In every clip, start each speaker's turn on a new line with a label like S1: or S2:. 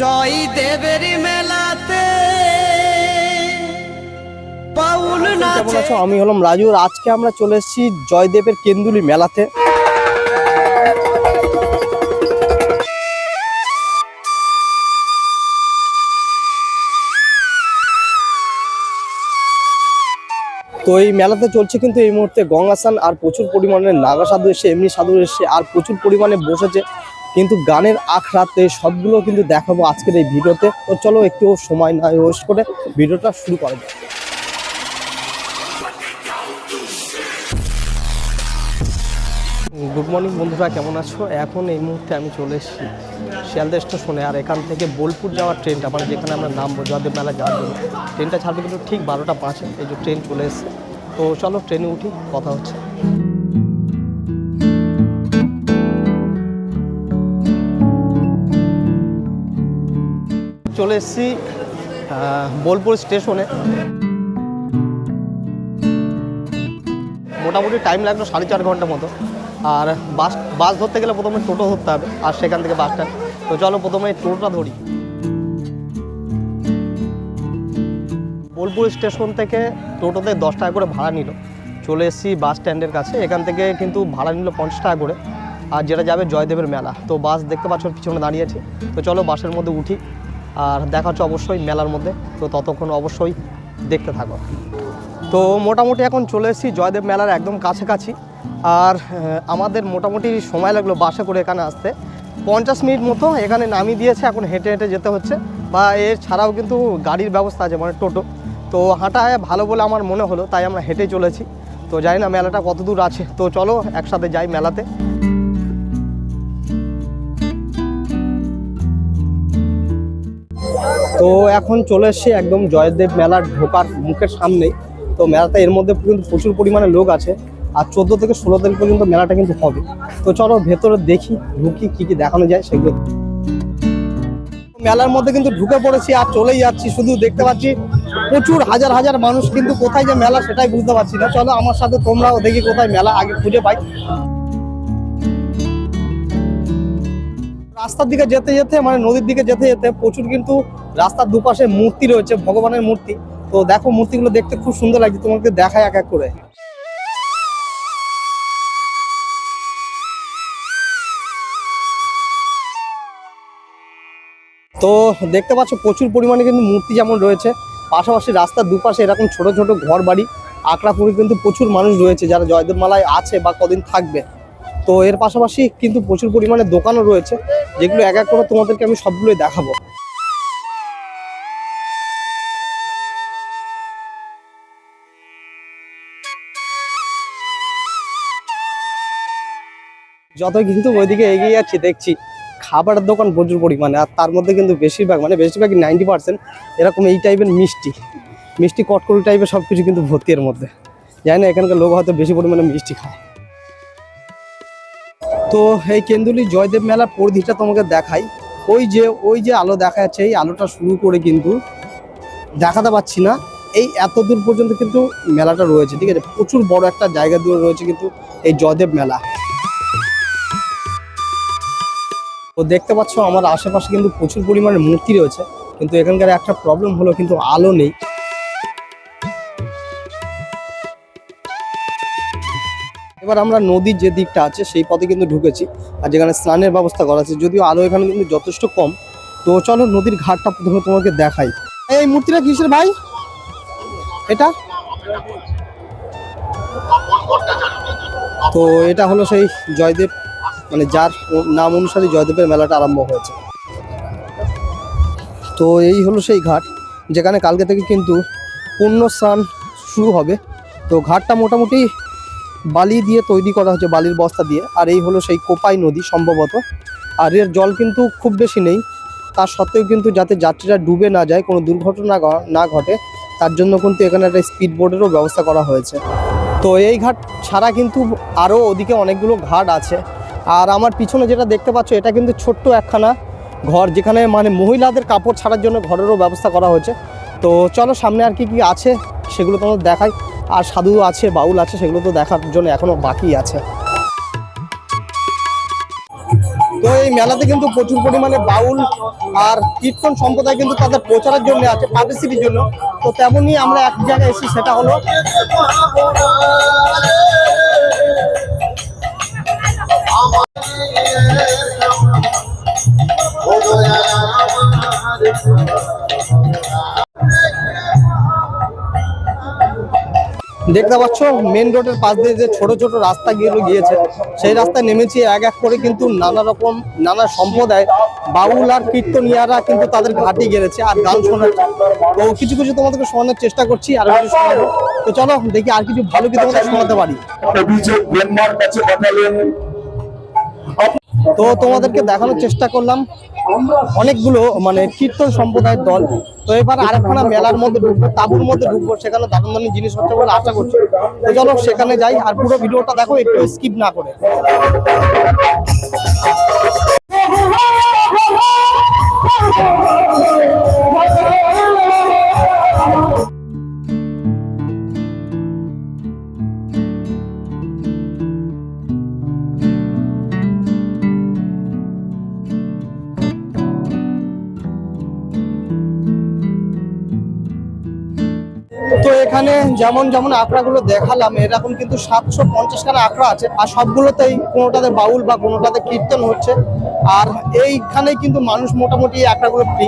S1: জয় দেবের মেলাতে। পাউল নাচে।
S2: আমি হলাম রাজু আজকে আমরা চলে এসেছি জয়দেবের কেন্দুলি মেলাতে। তো এই মেলাতে চলছে কিন্তু এই মুহূর্তে গঙ্গাসান আর প্রচুর পরিমাণে নাগা সাধু এসে এমনি সাধু এসে আর প্রচুর পরিমাণে বসেছে। কিন্তু গানের আখড়াতে সবগুলো কিন্তু দেখাবো আজকের এই ভিডিওতে। তো চলো একটু সময় না ওয়েস্ট করে ভিডিওটা শুরু করা যাক। গুড মর্নিং বন্ধুরা, কেমন আছো? এখন এই মুহূর্তে আমি চলে এসেছি শিয়ালদা স্টেশনে, আর এখান থেকে বোলপুর যাওয়ার ট্রেনটা মানে যেখানে আমরা নামবো, জয়দেব মেলা যাওয়ার জন্য। ট্রেনটা ছাড়বে কিন্তু ঠিক বারোটা পাঁচে, এই যে ট্রেন চলে এসেছে। তো চলো ট্রেনে উঠি, কথা হচ্ছে। চলে এসেছি বোলপুর স্টেশনে। মোটামুটি টাইম লাগল সাড়ে চার ঘণ্টা মতো। আর বাস বাস ধরতে গেলে প্রথমে টোটো ধরতে হবে, আর সেখান থেকে বাস স্ট্যান্ড তো চলো প্রথমে টোটোটা ধরি। বোলপুর স্টেশন থেকে টোটোতে দশ টাকা করে ভাড়া নিল। চলে এসেছি বাস স্ট্যান্ডের কাছে। এখান থেকে কিন্তু ভাড়া নিল পঞ্চাশ টাকা করে। আর যেটা যাবে জয়দেবের মেলা। তো বাস দেখতে পাচ্ছ, পিছনে দাঁড়িয়েছে তো চলো বাসের মধ্যে উঠি। আর দেখা হচ্ছে অবশ্যই মেলার মধ্যে। তো ততক্ষণ অবশ্যই দেখতে থাকো। তো মোটামুটি এখন চলে এসেছি জয়দেব মেলার একদম কাছাকাছি। আর আমাদের মোটামুটি সময় লাগল বাসে করে এখানে আসতে। পঞ্চাশ মিনিট মতো এখানে নামিয়ে দিয়েছে, এখন হেঁটে হেঁটে যেতে হচ্ছে। বা এর ছাড়াও কিন্তু গাড়ির ব্যবস্থা আছে মানে টোটো। তো হাঁটায় ভালো বলে আমার মনে হলো, তাই আমরা হেঁটে চলেছি। তো জানি না মেলাটা কত দূর আছে। তো চলো একসাথে যাই মেলাতে। তো এখন চলে এসেছি একদম জয়দেব মেলার ঢোকার মুখের সামনেই। তো মেলাটা এর মধ্যে কিন্তু প্রচুর পরিমাণে লোক আছে। আর চোদ্দ থেকে ষোলো তারিখ পর্যন্ত মেলাটা কিন্তু হবে। তো চলো ভেতরে দেখি ঢুকি কি কি দেখানো যায় সেগুলো। মেলার মধ্যে কিন্তু ঢুকে পড়েছি আর চলেই যাচ্ছি। শুধু দেখতে পাচ্ছি প্রচুর হাজার হাজার মানুষ কিন্তু কোথায় যে মেলা সেটাই বুঝতে পারছি না। চলো আমার সাথে তোমরাও দেখি কোথায় মেলা, আগে খুঁজে পাই। রাস্তার দিকে যেতে যেতে মানে নদীর দিকে যেতে যেতে প্রচুর কিন্তু রাস্তার দুপাশে মূর্তি রয়েছে, ভগবানের মূর্তি। তো দেখো মূর্তিগুলো দেখতে খুব সুন্দর লাগছে তোমাকে দেখায় এক এক করে। তো দেখতে পাচ্ছ প্রচুর পরিমাণে কিন্তু মূর্তি যেমন রয়েছে, পাশাপাশি রাস্তার দুপাশে এরকম ছোট ছোট ঘর বাড়ি আকড়াপুরে কিন্তু প্রচুর মানুষ রয়েছে যারা জয়দেব মালায় আছে বা কদিন থাকবে। তো এর পাশাপাশি কিন্তু প্রচুর পরিমাণে দোকানও রয়েছে, যেগুলো এক এক করে তোমাদেরকে আমি সবগুলোই দেখাবো। যতই কিন্তু ওইদিকে এগিয়ে যাচ্ছি, দেখছি খাবারের দোকান প্রচুর পরিমাণে, আর তার মধ্যে কিন্তু বেশিরভাগ মানে বেশিরভাগ নাইনটি পার্সেন্ট এরকম এই টাইপের মিষ্টি। মিষ্টি কটকরি টাইপের সব কিছু কিন্তু ভর্তি এর মধ্যে। জানি না, এখানকার লোক হয়তো বেশি পরিমাণে মিষ্টি খায়। তো এই কেন্দুলি, জয়দেব মেলার পরিধিটা তোমাকে দেখাই। ওই যে ওই যে আলো দেখা যাচ্ছে, এই আলোটা শুরু করে কিন্তু দেখাতে পাচ্ছি না। এই এত দূর পর্যন্ত কিন্তু মেলাটা রয়েছে, ঠিক আছে? প্রচুর বড় একটা জায়গা দূরে রয়েছে কিন্তু এই জয়দেব মেলা। তো দেখতে পাচ্ছ, আমার আশেপাশে কিন্তু প্রচুর পরিমাণে মূর্তি রয়েছে, কিন্তু এখানকার একটা প্রবলেম হলো কিন্তু আলো নেই। এবার আমরা নদীর যে দিকটা আছে, সেই পথে কিন্তু ঢুকেছি আর যেখানে স্নানের ব্যবস্থা করা আছে, যদিও আলো এখানে কিন্তু যথেষ্ট কম। তো চলো নদীর ঘাটটা প্রথমে তোমাকে দেখাই। এই মূর্তিটা কিসের ভাই? এটা? তো এটা হলো সেই জয়দেব মানে যার নাম অনুসারে জয়দেবের মেলাটা আরম্ভ হয়েছে। তো এই হলো সেই ঘাট, যেখানে কালকে থেকে কিন্তু পূর্ণ স্নান শুরু হবে। তো ঘাটটা মোটামুটি বালি দিয়ে তৈরি করা হচ্ছে, বালির বস্তা দিয়ে। আর এই হলো সেই কোপাই নদী সম্ভবত। আর এর জল কিন্তু খুব বেশি নেই। তার সত্ত্বেও কিন্তু যাতে যাত্রীরা ডুবে না যায়, কোনো দুর্ঘটনা না ঘটে, তার জন্য কিন্তু এখানে একটা স্পিড বোর্ডেরও ব্যবস্থা করা হয়েছে। তো এই ঘাট ছাড়া কিন্তু আরও ওদিকে অনেকগুলো ঘাট আছে। আর আমার পিছনে যেটা দেখতে পাচ্ছ, এটা কিন্তু ছোট্ট একখানা ঘর, যেখানে মানে মহিলাদের কাপড় ছাড়ার জন্য ঘরেরও ব্যবস্থা করা হয়েছে। তো চলো সামনে আর কি কি আছে, সেগুলো তোমাদের দেখাই। আর সাধু আছে, বাউল আছে, সেগুলো তো দেখার জন্য এখনও বাকি আছে। তো এই মেলাতে কিন্তু প্রচুর পরিমাণে বাউল আর কীর্তন সম্প্রদায় কিন্তু তাদের প্রচারের জন্য আছে পাবলিসিটির জন্য। তো তেমনই আমরা এক জায়গায় এসেছি সেটা হলো দেখতে পাচ্ছ মেন রোডের পাশ দিয়ে যে ছোট ছোট রাস্তা গিয়ে গিয়েছে, সেই রাস্তায় নেমেছি এক এক করে কিন্তু নানা রকম, নানা সম্প্রদায়, বাউল আর কীর্তনিয়ারা কিন্তু তাদের ঘাটি গেড়েছে আর গান শোনার তো কিছু কিছু তোমাদেরকে শোনানোর চেষ্টা করছি, আর কিছু শোনাবো। তো চলো, দেখি আর কিছু ভালো কি তোমাদের শোনাতে পারি। তো তোমাদেরকে দেখানোর চেষ্টা করলাম অনেকগুলো মানে কীর্তন সম্প্রদায়ের দল তো এবার আরেকখানা মেলার মধ্যে ঢুকবো তাঁবুর মধ্যে ঢুকবো সেখানে দারুণ দারুণ জিনিস হচ্ছে বলে আশা করছি তো চলো সেখানে যাই আর পুরো ভিডিওটা দেখো একটু স্কিপ না করে তো এখানে যেমন যেমন আঁকড়াগুলো দেখালাম, এরকম কিন্তু সাতশো পঞ্চাশ খানা আঁকড়া আছে। আর সবগুলোতেই কোনোটাতে বাউল বা কোনোটাতে কীর্তন হচ্ছে। আর এইখানে কিন্তু মানুষ মোটামুটি এই আঁকড়াগুলো ফ্রি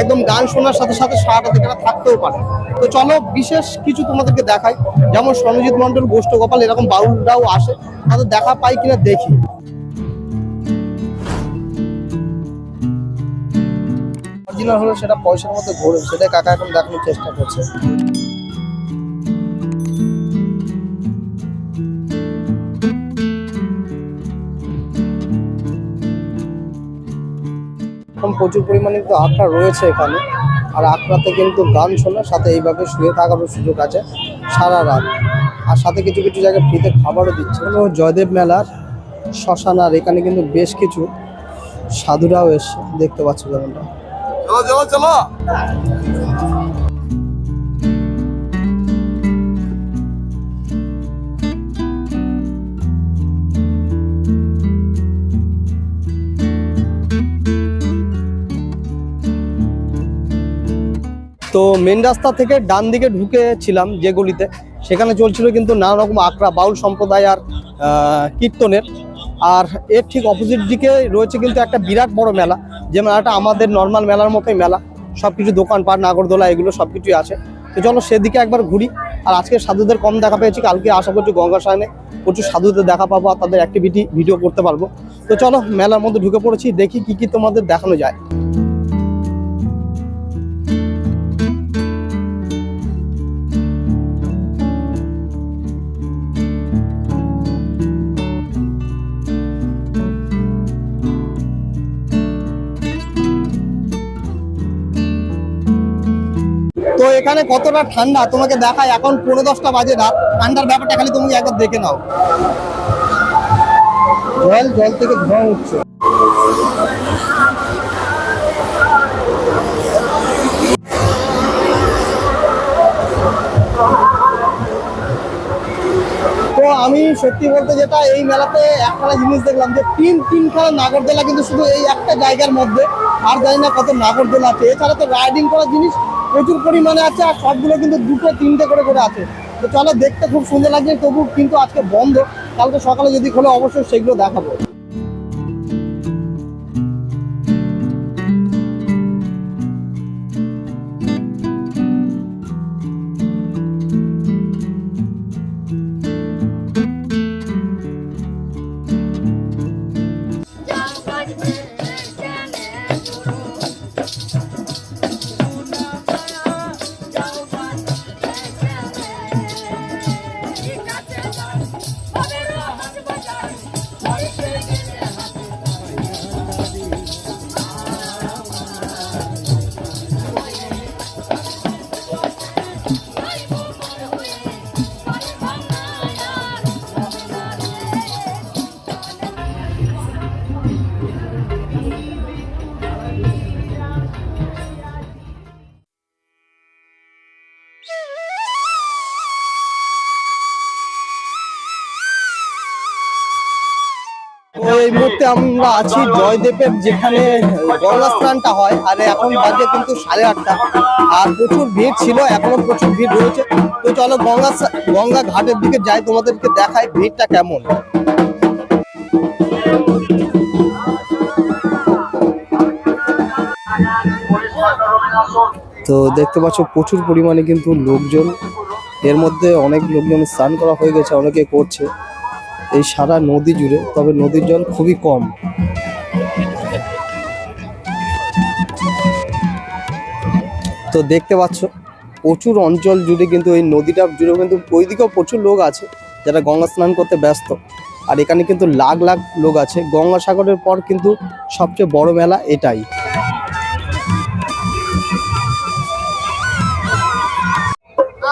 S2: একদম গান শোনার সাথে সাথে সারাটা দিকে থাকতেও পারে। তো চলো বিশেষ কিছু তোমাদেরকে দেখাই। যেমন সনজিৎ মন্ডল গোষ্ঠ গোপাল এরকম বাউলরাও আসে। তাদের দেখা পাই কিনা দেখি। অরিজিনাল সেটা পয়সার মধ্যে ঘোরে সেটা কাকা এখন দেখানোর চেষ্টা করছে। প্রচুর পরিমাণে কিন্তু আখড়া রয়েছে এখানে। আর আখড়াতে কিন্তু গান শোনার সাথে এইভাবে শুয়ে থাকারও সুযোগ আছে সারা রাত। আর সাথে কিছু কিছু জায়গায় ফ্রিতে খাবারও দিচ্ছে। এবং জয়দেব মেলার শ্মশান, আর এখানে কিন্তু বেশ কিছু সাধুরাও এসে দেখতে পাচ্ছ যেমনটা। তো মেন রাস্তা থেকে ডান দিকে ঢুকেছিলাম যে গলিতে, সেখানে চলছিল কিন্তু নানা রকম আখড়া, বাউল সম্প্রদায় আর কীর্তনের। আর এর ঠিক অপোজিট দিকে রয়েছে কিন্তু একটা বিরাট বড় মেলা, যে মেলাটা আমাদের নর্মাল মেলার মতোই মেলা। সব কিছু দোকানপাট, নাগরদোলা, এগুলো সব কিছুই আছে। তো চলো সেদিকে একবার ঘুরি। আর আজকে সাধুদের কম দেখা পেয়েছি, কালকে আশা করছি গঙ্গা সায়নে প্রচুর সাধুদের দেখা পাবো আর তাদের অ্যাক্টিভিটি ভিডিও করতে পারব। তো চলো মেলার মধ্যে ঢুকে পড়েছি, দেখি কি কি তোমাদের দেখানো যায়। এখানে কতটা ঠান্ডা? তোমাকে দেখায় এখন পনেরো দশটা বাজে রাত। ঠান্ডার ব্যাপারটা খালি তুমি একবার দেখে নাও। জল জল থেকে ধোঁয়া উঠছে। তো আমি সত্যি বলতে যেটা, এই মেলাতে একখানা জিনিস দেখলাম যে তিন, তিনখানা নাগরদোলা কিন্তু শুধু এই একটা জায়গার মধ্যে। আর জানি না কত নাগরদোলা আছে। এছাড়া তো রাইডিং করার জিনিস প্রচুর পরিমাণে আছে আর সবগুলো কিন্তু দুটো, তিনটে করে করে আছে। তো চলে দেখতে খুব সুন্দর লাগছে, তবু কিন্তু আজকে বন্ধ। কালকে সকালে যদি খোলে, অবশ্যই সেগুলো দেখাবো। মুহূর্তে আমরা আছি জয়দেবের যেখানে গঙ্গা হয়, আর এখন বাজে কিন্তু সাড়ে আটটা। আর প্রচুর ভিড় ছিল, এখনও প্রচুর ভিড় রয়েছে। তো চলো গঙ্গা গঙ্গা ঘাটের দিকে যাই, তোমাদেরকে দেখাই ভিড়টা কেমন। তো দেখতে পাচ্ছ, প্রচুর পরিমাণে কিন্তু লোকজন। এর মধ্যে অনেক লোকজন স্নান করা হয়ে গেছে, অনেকে করছে। এই সারা নদী জুড়ে, তবে নদীর জল খুবই কম। তো দেখতে পাচ্ছ, প্রচুর অঞ্চল জুড়ে কিন্তু এই নদীটা জুড়ে কিন্তু ওইদিকেও প্রচুর লোক আছে যারা গঙ্গা স্নান করতে ব্যস্ত। আর এখানে কিন্তু লাখ লাখ লোক আছে। গঙ্গাসাগরের পর কিন্তু সবচেয়ে বড় মেলা এটাই।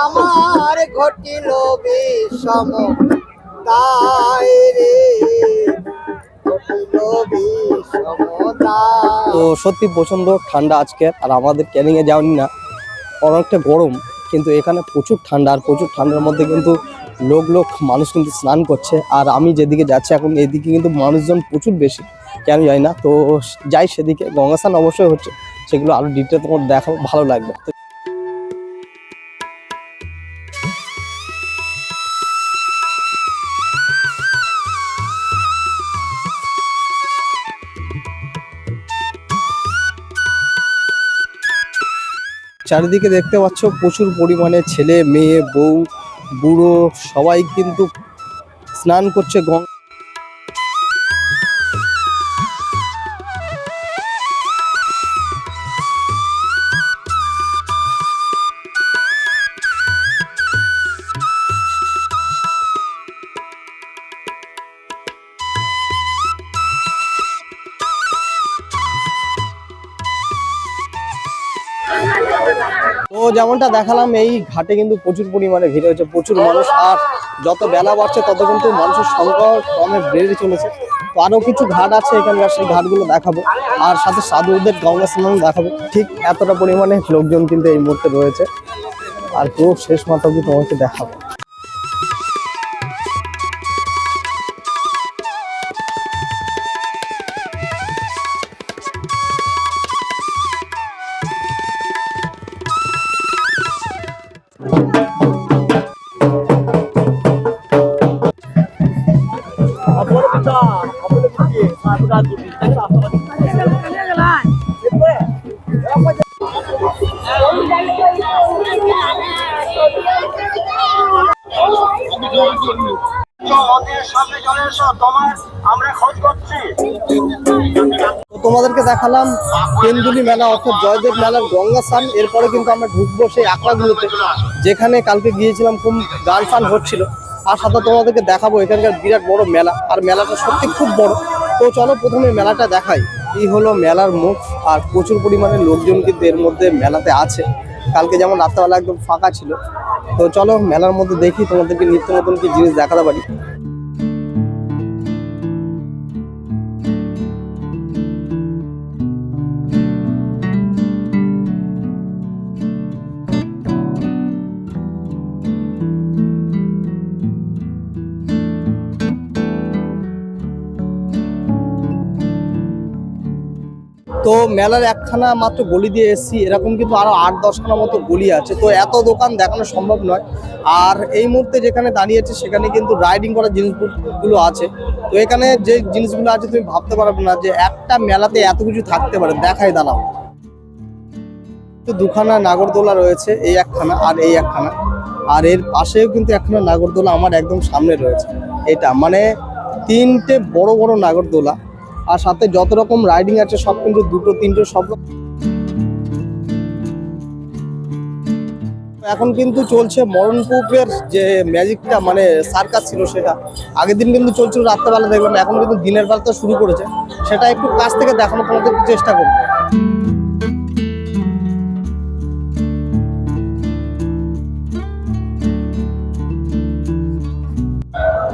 S1: আমার ঘটিল বিষম
S2: তো সত্যি প্রচণ্ড ঠান্ডা আজকে, আর আমাদের ক্যানিং এ যাওনি না। অনেকটা গরম, কিন্তু এখানে প্রচুর ঠান্ডা, আর প্রচুর ঠান্ডার মধ্যে কিন্তু লোক লোক মানুষ কিন্তু স্নান করছে। আর আমি যেদিকে যাচ্ছি এখন, এদিকে কিন্তু মানুষজন প্রচুর বেশি। কেন যাই না, তো যাই সেদিকে গঙ্গা স্নান অবশ্যই হচ্ছে। সেগুলো আরও ডিটেল তোমার দেখাবো, ভালো লাগবে। চারিদিকে দেখতে পাচ্ছ প্রচুর পরিমাণে ছেলে মেয়ে বউ বুড়ো সবাই কিন্তু স্নান করছে গঙ্গা যেমনটা দেখালাম, এই ঘাটে কিন্তু প্রচুর পরিমাণে ভিড় হয়েছে, প্রচুর মানুষ, আর যত বেলা বাড়ছে, তত কিন্তু মানুষের সংখ্যা কমে বেড়ে চলেছে। তো আরও কিছু ঘাট আছে এখানকার, সেই ঘাটগুলো দেখাবো। আর সাথে সাধুদের গঙ্গা স্নান দেখাবো। ঠিক এতটা পরিমাণে লোকজন কিন্তু এই মুহূর্তে রয়েছে। আর পুরো শেষ মাথা কিন্তু তোমাকে দেখাবো। দেখালাম কেন্দুলি মেলা অর্থাৎ জয়দেব মেলার গঙ্গা স্নান। এরপরে কিন্তু আমরা ঢুকবো সেই আঁকড়াগুলোতে যেখানে কালকে গিয়েছিলাম, খুব গান ফান হচ্ছিল। আর সাথে তোমাদেরকে দেখাবো, এখানকার বিরাট বড় মেলা। আর মেলাটা সত্যি খুব বড়। তো চলো প্রথমে মেলাটা দেখাই। এই হলো মেলার মুখ। আর প্রচুর পরিমাণে লোকজন কিন্তু এর মধ্যে মেলাতে আছে। কালকে যেমন রাত্রেবেলা একদম ফাঁকা ছিল। তো চলো মেলার মধ্যে দেখি তোমাদেরকে নিত্য নতুন কি জিনিস দেখাতে পারি। মেলার একখানা মাত্র গলি দিয়ে এসেছি। এরকম কিন্তু আরও আট দশখানা মতো গলি আছে। তো এত দোকান দেখানো সম্ভব নয়। আর এই মুহূর্তে যেখানে দাঁড়িয়ে আছে, সেখানে কিন্তু রাইডিং করার জিনিসগুলো আছে। তো এখানে যে জিনিসগুলো আছে, তুমি ভাবতে পারবে না যে একটা মেলাতে এত কিছু থাকতে পারে। দেখাই, দাঁড়াও। তো দুখানা নাগরদোলা রয়েছে, এই একখানা আর এই একখানা। আর এর পাশেও কিন্তু একখানা নাগরদোলা আমার একদম সামনে রয়েছে। এটা মানে তিনটে বড় বড় নাগরদোলা। আর সাথে যত রকম রাইডিং আছে, সব কিন্তু দুটো, তিনটে, সব এখন কিন্তু চলছে মরণকূপের যে ম্যাজিকটা মানে সার্কাস ছিল সেটা। আগের দিন কিন্তু চলছিল রাত্রেবেলা দেখবেন এখন কিন্তু দিনের বেলাটা শুরু করেছে। সেটা একটু কাছ থেকে দেখানো তোমাদের চেষ্টা করব।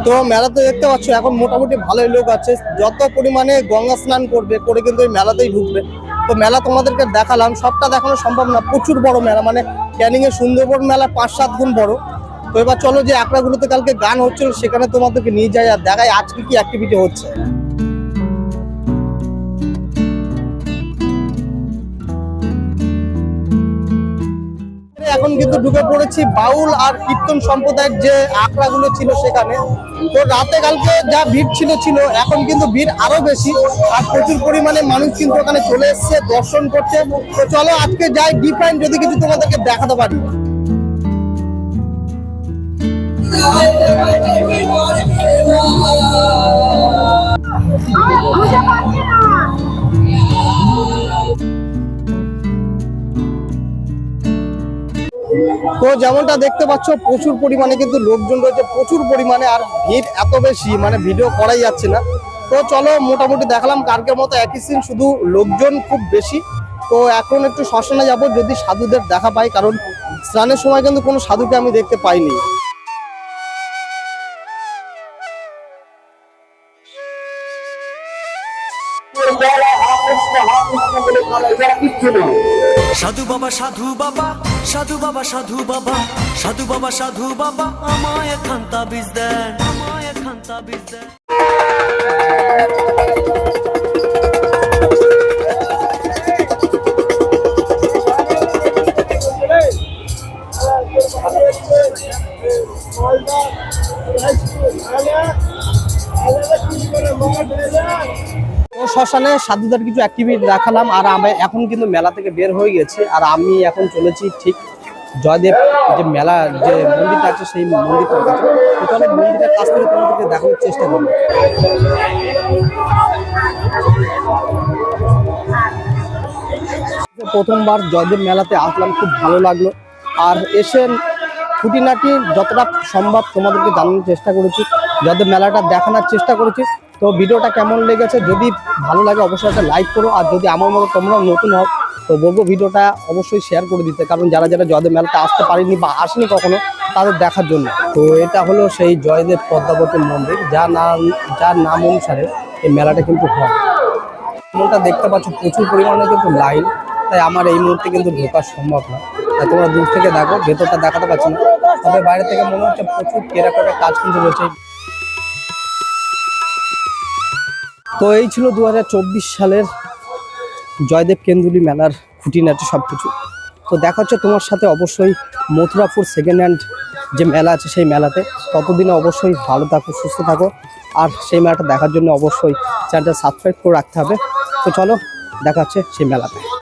S2: তো মেলাতে দেখতে পাচ্ছ, এখন মোটামুটি ভালোই লোক আছে। যত পরিমাণে গঙ্গা স্নান করবে, করে কিন্তু ওই মেলাতেই ঢুকবে। তো মেলা তোমাদেরকে দেখালাম, সবটা দেখানো সম্ভব না, প্রচুর বড় মেলা মানে ক্যানিং এর সুন্দরবন মেলা পাঁচ সাত গুণ বড়। তো এবার চলো যে আকড়াগুলোতে কালকে গান হচ্ছিল, সেখানে তোমাদেরকে নিয়ে যায় আর দেখায় আজকে কি অ্যাক্টিভিটি হচ্ছে। এখন কিন্তু ঢুকে পড়েছি বাউল আর কীর্তন সম্প্রদায়ের যে আখড়াগুলো ছিল সেখানে। তো রাতে কালকে যা ভিড় ছিল ছিল এখন কিন্তু ভিড় আরও বেশি আর প্রচুর পরিমাণে মানুষ কিন্তু ওখানে চলে এসেছে দর্শন করছে। তো চলো আজকে যাই ডিফাইন যদি কিছু তোমাদেরকে দেখাতে পারি। তো যেমনটা দেখতে পাচ্ছ, প্রচুর পরিমাণে কিন্তু লোকজন রয়েছে, প্রচুর পরিমাণে আর ভিড় এত বেশি মানে ভিডিও করাই যাচ্ছে না। তো চলো মোটামুটি দেখালাম কালকের মতো একই সিন শুধু লোকজন খুব বেশি। তো এখন একটু শ্মশানে যাব, যদি সাধুদের দেখা পাই, কারণ স্নানের সময় কিন্তু কোনো সাধুকে আমি দেখতে পাইনি।
S3: সাধু বাবা সাধু বাবা সাধু বাবা সাধু বাবা সাধু বাবা সাধু বাবা, আমায় খান্তা বিজ দেন, আমায় খান্তা বিজ দেন।
S2: শ্মশানে সাধুদের কিছু অ্যাক্টিভিটি দেখালাম, আর আমি এখন কিন্তু মেলা থেকে বের হয়ে গেছে, আর আমি এখন চলেছি ঠিক জয়দেব যে মেলা, যে মন্দিরটা আছে সেই মন্দিরটার কাছে। তো চলো মন্দিরের কাছ থেকে তোমাদেরকে দেখানোর চেষ্টা করব। প্রথমবার জয়দেব মেলাতে আসলাম, খুব ভালো লাগল। আর এসে খুঁটিনাটি যতটা সম্ভব তোমাদেরকে জানানোর চেষ্টা করেছি, জয়দেব মেলাটা দেখানোর চেষ্টা করেছি। তো ভিডিওটা কেমন লেগেছে? যদি ভালো লাগে অবশ্যই একটা লাইক করো, আর যদি আমার মতো তোমরাও নতুন হও, তো বলব ভিডিওটা অবশ্যই শেয়ার করে দিতে, কারণ যারা যারা জয়দেব মেলাতে আসতে পারেনি বা আসেনি কখনো, তাদের দেখার জন্য। তো এটা হলো সেই জয়দেব পদ্মাবতী মন্দির, যার নাম যার নাম অনুসারে এই মেলাটা কিন্তু হয়। যেমনটা দেখতে পাচ্ছ, প্রচুর পরিমাণে কিন্তু লাইন তাই আমার এই মুহূর্তে কিন্তু ঢোকা সম্ভব না। তাই তোমরা দূর থেকে দেখো, ভেতরটা দেখাতে পারছি না। তবে বাইরে থেকে মনে হচ্ছে প্রচুর টেরাকোটের কাজ কিন্তু রয়েছে। তো এই ছিল দু হাজার চব্বিশ সালের জয়দেব কেন্দুলি মেলার খুঁটিনাটি সব কিছু তো দেখা হচ্ছে তোমার সাথে অবশ্যই মথুরাপুর সেকেন্ড হ্যান্ড যে মেলা আছে সেই মেলাতে। ততদিনে অবশ্যই ভালো থাকো, সুস্থ থাকো। আর সেই মেলাটা দেখার জন্য অবশ্যই চ্যানেলটা সাবস্ক্রাইব করে রাখতে হবে। তো চলো, দেখা হচ্ছে সেই মেলাতে।